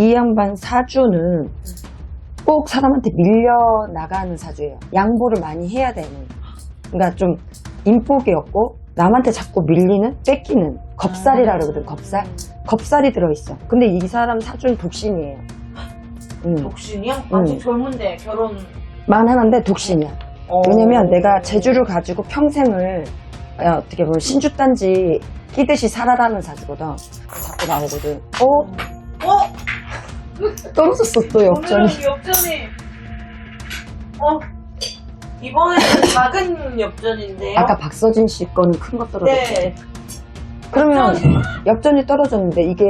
이 양반 사주는 꼭 사람한테 밀려 나가는 사주예요. 양보를 많이 해야 되는. 그러니까 좀 인복이 없고 남한테 자꾸 밀리는, 뺏기는 겁살이라 그러거든. 겁살. 겁살이 들어있어. 근데 이 사람 사주는 독신이에요. 음. 독신이요? 응. 아직 젊은데 결혼. 만 하는데 독신이야. 어. 왜냐면 내가 재주를 가지고 평생을 야, 어떻게 보면 신주단지 끼듯이 살아라는 사주거든. 자꾸 나오거든. 어? 어? 떨어졌어 또 역전이. 오늘은 역전이. 어? 이번에는 작은 역전인데요. 아까 박서진 씨 거는 큰 거 떨어졌지. 네. 그러면 역전이 떨어졌는데 이게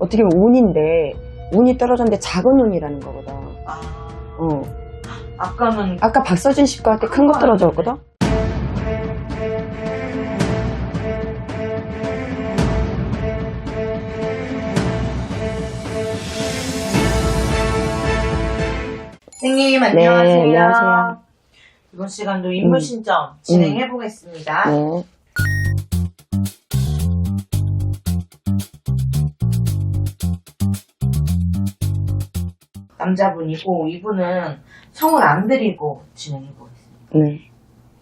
어떻게 보면 운인데 운이 떨어졌는데 작은 운이라는 거거든. 아, 어. 아까는 아까 박서진 씨 거한테 큰 거 떨어졌거든. 선생님 안녕하세요. 네, 안녕하세요. 이번 시간도 인물 음. 신점 진행해 보겠습니다. 네. 남자분이고 이분은 성을 안 들이고 진행해 보겠습니다. 네.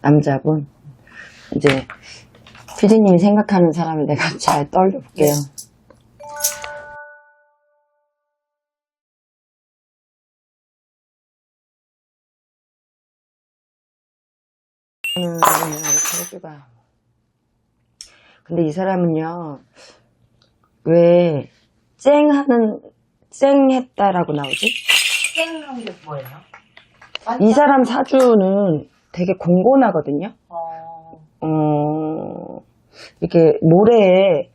남자분. 이제 피디님이 생각하는 사람을 내가 잘 떨려볼게요. 음, 혈주가. 근데 이 사람은요, 왜, 쨍 하는, 쨍 했다라고 나오지? 땡한 게 뭐예요? 이 사람 사주는 되게 공곤하거든요. 어, 어, 이렇게 모래에,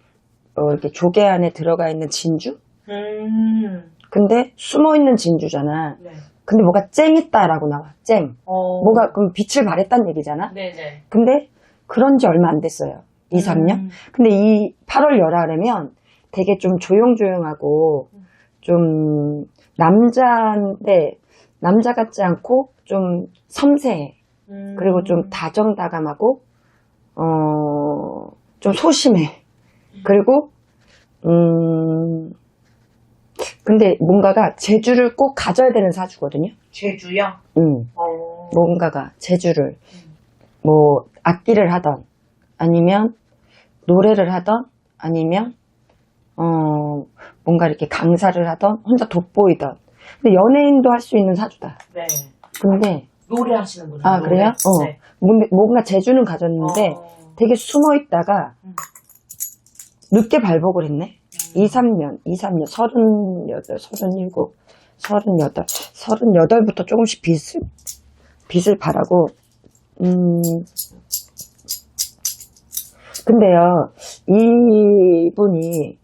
어, 이렇게 조개 안에 들어가 있는 진주? 음, 근데 숨어 있는 진주잖아. 네. 근데 뭐가 쨍했다라고 나와. 쨍. 어, 뭐가, 그럼 빛을 발했단 얘기잖아? 네네. 근데 그런 지 얼마 안 됐어요. 2, 3년? 음, 근데 이 8월 열하려면 되게 좀 조용조용하고 좀 남자인데 남자 같지 않고 좀 섬세해. 음. 그리고 좀 다정다감하고 어, 좀 소심해. 그리고 음 근데 뭔가가 재주를 꼭 가져야 되는 사주거든요. 제주요? 음. 어, 뭔가가 재주를 뭐 악기를 하던 아니면 노래를 하던 아니면 어 뭔가 이렇게 강사를 하던 혼자 돋보이던 근데 연예인도 할 수 있는 사주다. 네. 근데 노래하시는 분. 아 그래요? 어 네. 뭔- 뭔가 재주는 가졌는데 어, 되게 숨어 있다가 음. 늦게 발복을 했네. 2, 3년, 2, 3년, 38, 37, 38, 38부터 조금씩 빚을, 빚을 바라고, 음, 근데요, 이분이,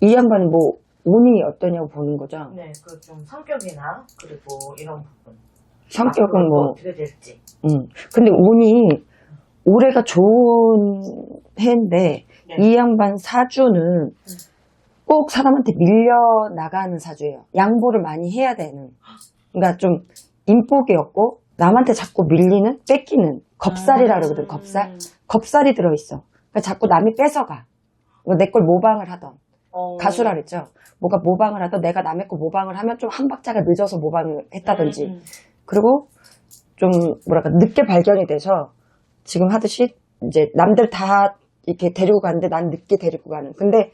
이 양반이 뭐, 운이 어떠냐고 보는 거죠. 네, 그 좀 성격이나 그리고 이런 부분. 성격은 뭐, 어떻게 될지. 음. 근데 운이, 올해가 좋은 해인데, 네. 이 양반 사주는 꼭 사람한테 밀려 나가는 사주예요. 양보를 많이 해야 되는. 그러니까 좀 인복이 없고 남한테 자꾸 밀리는, 뺏기는 겁살이라 그러거든. 겁살. 음. 겁살이 들어있어. 그러니까 자꾸 남이 뺏어가. 내 걸 모방을 하던 어. 가수라 그랬죠. 뭐가 모방을 하던 내가 남의 거 모방을 하면 좀 한 박자가 늦어서 모방을 했다든지. 음, 음. 그리고 좀 뭐랄까 늦게 발견이 돼서 지금 하듯이 이제 남들 다 이렇게 데리고 가는데 난 늦게 데리고 가는. 근데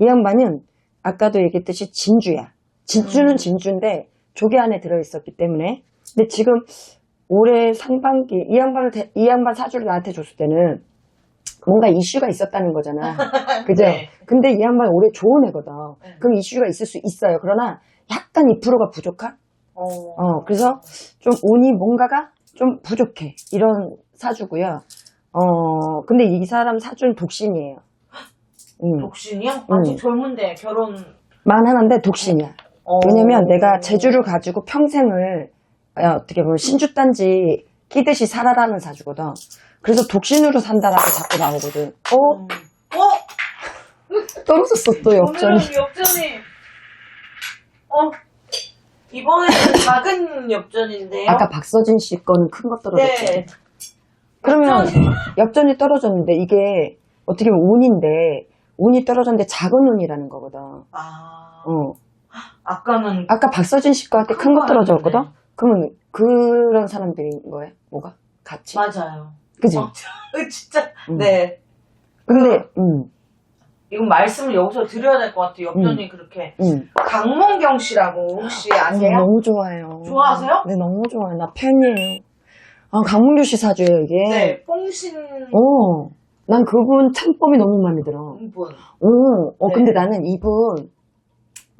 이 양반은 아까도 얘기했듯이 진주야. 진주는 음. 진주인데 조개 안에 들어있었기 때문에. 근데 지금 올해 상반기 이 양반을 대- 이 양반 사주를 나한테 줬을 때는 뭔가 이슈가 있었다는 거잖아. 그죠? 네. 근데 이 양반 올해 좋은 애거든. 네. 그럼 이슈가 있을 수 있어요. 그러나 약간 2%가 부족한? 어. 어, 그래서 좀 운이 뭔가가 좀 부족해. 이런 사주고요. 어, 근데 이 사람 사주는 독신이에요. 음, 독신이요? 아직 음. 젊은데 결혼. 만 하는데 독신이야. 어. 왜냐면 내가 재주를 가지고 평생을 야, 어떻게 보면 신주단지 끼듯이 살아라는 사주거든. 그래서 독신으로 산다라고 자꾸 나오거든. 어? 음. 어? 떨어졌어 또 역전이. 오늘은 역전이. 어? 이번에는 작은 역전인데요. 아까 박서진 씨 거는 큰거 떨어졌지. 네. 그러면 역전이. 떨어졌는데 이게 어떻게 보면 운인데 운이 떨어졌는데 작은 운이라는 거거든. 아. 어. 아까는 아까 박서진 씨 거한테 큰 거 떨어졌거든? 그러면 그런 사람들인 거예요? 뭐가? 같이? 맞아요. 그지? 어, 진짜. 음. 네. 근데, 음, 이건 말씀을 여기서 드려야 될 것 같아요. 옆전이 그렇게. 음. 강문경 씨라고 혹시 아세요? 네, 너무 좋아요. 좋아하세요? 네, 너무 좋아요. 나 팬이에요. 아, 강문규 씨 사주예요, 이게. 네. 뽕신 어, 난 그분 참법이 너무 마음에 들어. 분. 오, 어, 네. 근데 나는 이분,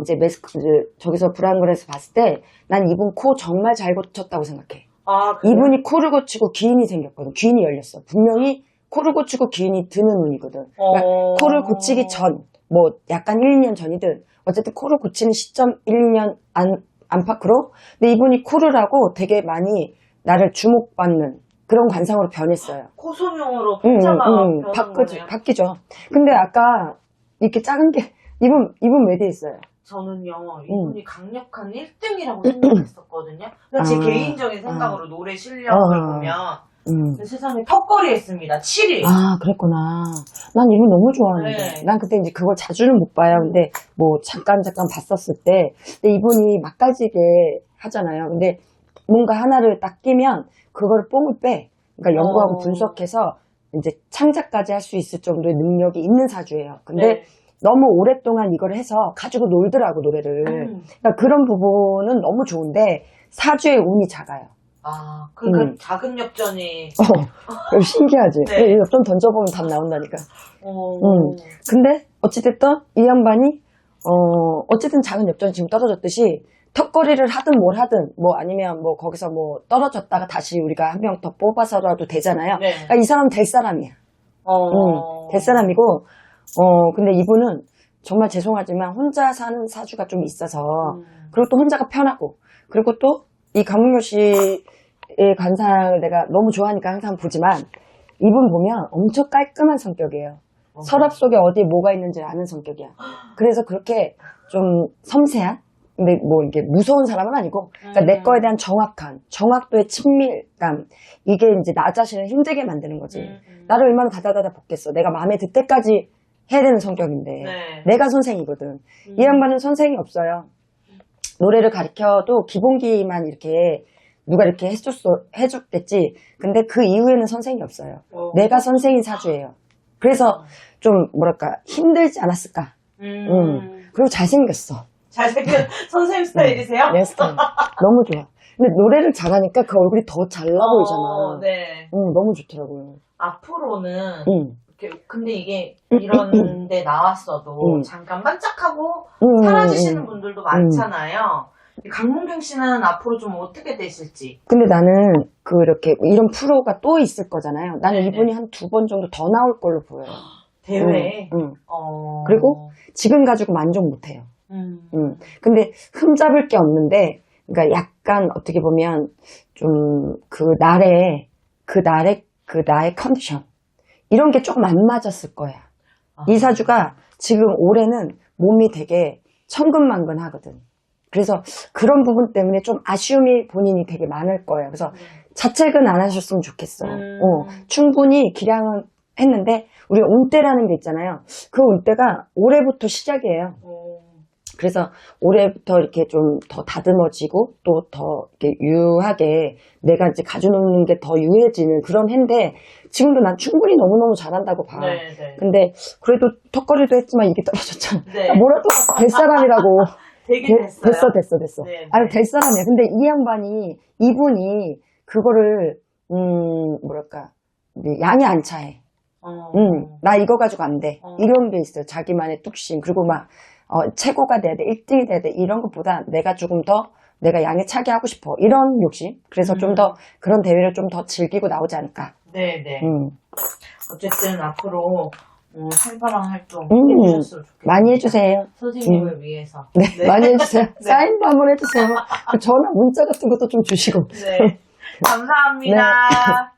이제 메스크, 이제 저기서 브라운글에서 봤을 때, 난 이분 코 정말 잘 고쳤다고 생각해. 아, 그래요? 이분이 코를 고치고 기인이 생겼거든. 기인이 열렸어. 분명히 코를 고치고 기인이 드는 운이거든. 그러니까 어. 코를 고치기 전, 뭐 약간 1, 2년 전이든 어쨌든 코를 고치는 시점 1, 2년 안, 안팎으로 근데 이분이 코를 하고 되게 많이 나를 주목받는 그런 관상으로 변했어요. 풍자가 응, 응. 변한 바뀌죠. 바뀌죠. 근데 아까 이렇게 작은 게 이분 이분 왜돼 있어요? 저는요, 음. 이분이 강력한 1등이라고 생각했었거든요. 그러니까 제 아. 개인적인 생각으로 노래 실력을 어. 보면 음. 세상에 턱걸이 했습니다. 7위. 아, 그랬구나. 난 이분 너무 좋아하는데. 네. 난 그때 이제 그걸 자주는 못 봐요. 근데 뭐 잠깐 잠깐 봤었을 때. 근데 이분이 맛가지게 하잖아요. 근데 뭔가 하나를 딱 끼면 그걸 뽕을 빼. 그러니까 연구하고 어. 분석해서 이제 창작까지 할 수 있을 정도의 능력이 있는 사주예요. 근데 네. 너무 오랫동안 이걸 해서 가지고 놀더라고, 노래를. 음. 그러니까 그런 부분은 너무 좋은데 사주의 운이 작아요. 아, 그러니까 음. 작은 역전이. 어, 신기하지? 네. 좀 던져보면 답 나온다니까. 어, 음. 근데 어찌됐든 이 양반이 어 어쨌든 작은 엽전 지금 떨어졌듯이 턱걸이를 하든 뭘 하든 뭐 아니면 뭐 거기서 뭐 떨어졌다가 다시 우리가 한 명 더 뽑아서라도 되잖아요. 네. 그러니까 이 사람 될 사람이야. 어. 응, 될 사람이고 어 근데 이분은 정말 죄송하지만 혼자 사는 사주가 좀 있어서 음. 그리고 또 혼자가 편하고 그리고 또 이 강문효 씨의 관상을 내가 너무 좋아하니까 항상 보지만 이분 보면 엄청 깔끔한 성격이에요. 어. 서랍 속에 어디에 뭐가 있는지 아는 성격이야. 그래서 그렇게 좀 섬세한, 근데 뭐 이게 무서운 사람은 아니고, 그러니까 음. 내 거에 대한 정확한, 정확도의 친밀감, 이게 이제 나 자신을 힘들게 만드는 거지. 음, 음. 나를 얼마나 다다다다 볶겠어. 내가 마음에 들 때까지 해야 되는 성격인데, 네. 내가 선생이거든. 음. 이 양반은 선생이 없어요. 노래를 가르쳐도 기본기만 이렇게 누가 이렇게 해줬어, 해줬겠지. 근데 그 이후에는 선생이 없어요. 어. 내가 선생인 사주예요. 그래서 좀 뭐랄까 힘들지 않았을까. 음. 음. 그리고 잘생겼어. 잘생긴 선생님 스타일이세요? 내 스타일. 너무 좋아. 근데 노래를 잘하니까 그 얼굴이 더 잘나 어, 보이잖아. 네. 응, 너무 좋더라고요. 앞으로는 응. 이렇게 근데 이게 이런 데 나왔어도 음. 잠깐 반짝하고 응, 사라지시는 응. 분들도 많잖아요. 강문경 씨는 앞으로 좀 어떻게 되실지. 근데 나는 그렇게 이런 프로가 또 있을 거잖아요. 나는 네네. 이분이 한 두 번 정도 더 나올 걸로 보여요. 대회. 응, 응. 어. 그리고? 지금 가지고 만족 못 해요. 음. 음. 근데 흠잡을 게 없는데, 그러니까 약간 어떻게 보면 좀 그 날에 그 날의 그 나의 컨디션 이런 게 조금 안 맞았을 거야. 아. 이 사주가 지금 올해는 몸이 되게 천근만근 하거든. 그래서 그런 부분 때문에 좀 아쉬움이 본인이 되게 많을 거예요. 그래서 자책은 안 하셨으면 좋겠어. 음. 어, 충분히 기량은 했는데 우리가 운때라는 게 있잖아요. 그 운때가 올해부터 시작이에요. 어. 그래서 올해부터 이렇게 좀 더 다듬어지고 또 더 이렇게 유하게 내가 이제 가져놓는 게 더 유해지는 그런 해인데 지금도 난 충분히 너무너무 잘한다고 봐. 네, 네. 근데 그래도 턱걸이도 했지만 이게 떨어졌잖아. 네. 뭐라도 될 사람이라고. 되긴 되- 됐어요. 됐어, 됐어, 됐어. 네, 네. 아니, 될 사람이야. 근데 이 양반이, 이분이 그거를, 음, 뭐랄까, 양이 안 차해. 어. 음, 나 이거 가지고 안 돼. 어. 이런 게 있어요. 자기만의 뚝심. 그리고 막, 어, 최고가 돼야 돼. 1등이 돼야 돼. 이런 것보다 내가 조금 더 내가 양에 차게 하고 싶어. 이런 욕심. 그래서 음. 좀더 그런 대회를 좀 더 즐기고 나오지 않을까. 네, 네. 음. 어쨌든 앞으로 음, 활발한 활동 음. 해주셨으면 좋겠습니다. 많이 해주세요. 선생님을 위해서. 네, 많이 해주세요. 사인도 한번 해주세요. 그 전화, 문자 같은 것도 좀 주시고. 네. 감사합니다.